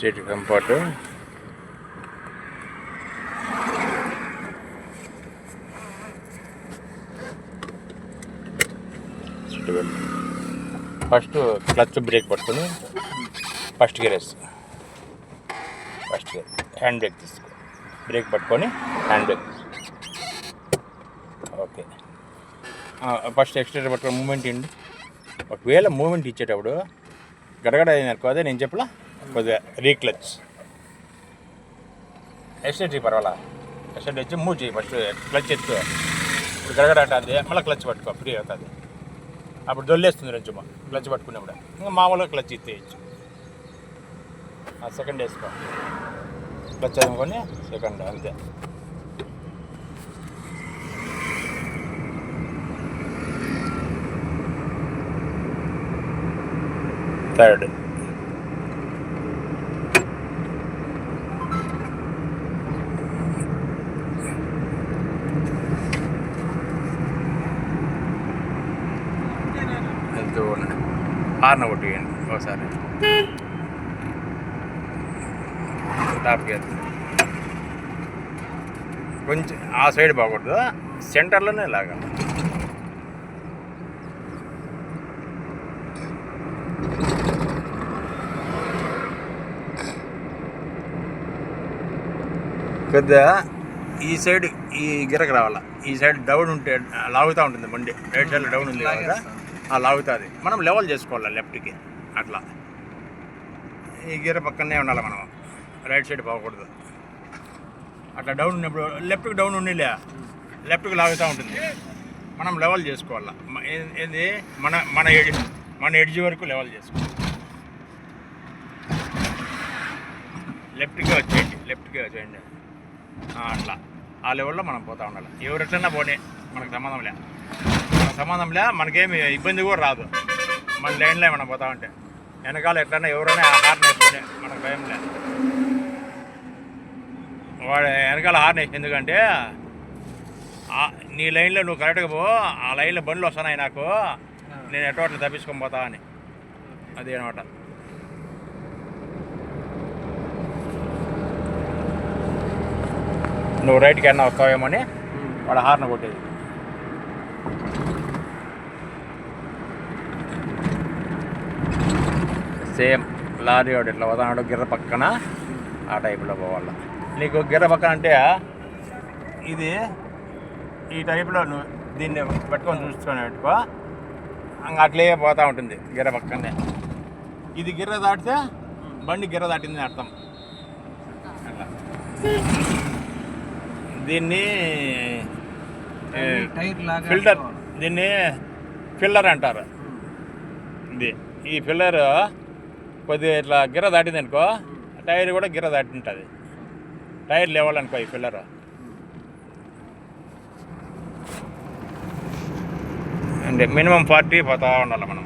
Seat comfort. First clutch brake పట్టుకొని first gear వేసుకో. First gear. Hand brake తీసుకో. Brake పట్టుకొని hand brake okay. First extra పట్టుకొని moment ఇండి ఒకవేళ మూమెంట్ ఇచ్చేటప్పుడు గడగడ అయిందనుకో అదే నేను చెప్పలా? కొద్దిగా రీక్లచ్. ఎస్టేట్ పర్వాలా? ఎస్టేట్ వచ్చి మూవ్ చేయి ఫస్ట్ క్లచ్ ఎత్తు ఇప్పుడు గడగడ మళ్ళీ క్లచ్ పట్టుకో ఫ్రీ అవుతుంది. అప్పుడు దొల్లేస్తుంది కొంచెం క్లచ్ పట్టుకున్నప్పుడు. ఇంకా మామూలుగా క్లచ్ ఎత్తేయచ్చు. సెకండ్ వేసుకో. క్లచ్ అనుకొని సెకండ్ అంతే. థర్డ్ వెళ్తూ హార్న్ ఒకటి వేయండి ఒకసారి. టాప్ గేర్ కొంచెం ఆ సైడ్ బాగూడదు? సెంటర్లోనే లాగా. పెద్ద ఈ సైడ్ ఈ గిరకు రావాల? ఈ సైడ్ డౌన్ ఉంటే లాగుతూ ఉంటుంది బండి. రైట్ సైడ్లో డౌన్ ఉంది కదా? లాగుతుంది. మనం లెవెల్ చేసుకోవాలి లెఫ్ట్కి? అట్లా. ఈ గీర పక్కనే ఉండాలి మనం? రైట్ సైడ్ పోకూడదు. అట్లా డౌన్ ఉన్నప్పుడు లెఫ్ట్కి డౌన్ ఉండిలే. లెఫ్ట్కి లాగుతూ ఉంటుంది. మనం లెవెల్ చేసుకోవాలి. ఏది? మన మన ఎడ్జ్ మన ఎడ్జ్ వరకు లెవెల్ చేసుకోవాలి. లెఫ్ట్కి వచ్చేయండి లెఫ్ట్కి వచ్చేయండి. అట్లా. ఆ లెవెల్లో మనం పోతూ ఉండాలి. ఎవరెట్లన్నా పోనీ. మనకు సంబంధం లే. మనకు సంబంధం లే మనకేమి ఇబ్బంది కూడా రాదు. మన లైన్లో మనం పోతా ఉంటే. వెనకాల ఎట్లన్నా ఎవరైనా హార్న్ వేసుకునే మనకు భయం లే. వాడు వెనకాల హార్న్ వేసి ఎందుకంటే నీ లైన్లో నువ్వు కరెక్ట్గా పో ఆ లైన్లో బండ్లు వస్తున్నాయి నాకు. నేను ఎటో అట్లా తప్పించుకొని పోతా అని. అది అనమాట. నువ్వు రైట్కి అన్నా వస్తావేమో అని వాడు హార్న్ కొట్టేది. సేమ్ లారీ వాడు ఇట్లా వదనాడు గిర్ర పక్కన ఆ టైపులో పోవాల. నీకు గిర్ర పక్కన అంటే ఇది ఈ టైపులో నువ్వు దీన్ని పెట్టుకొని చూసుకొని పెట్టుకో. ఇంక అట్లే పోతూ ఉంటుంది గిర్ర పక్కనే. ఇది గిర్ర దాటితే బండి గిర్ర దాటింది అర్థం. అట్లా. దీన్ని ఫిల్టర్ దీన్ని ఫిల్లర్ అంటారు. ఇది. ఈ ఫిల్లర్ కొద్దిగా ఇట్లా గిర దాటింది అనుకో టైర్ కూడా గిర దాటి ఉంటుంది టైర్ లెవెల్ అనుకో ఈ ఫిల్లర్ అంటే మినిమం ఫార్టీ పోతా ఉండాలి మనం.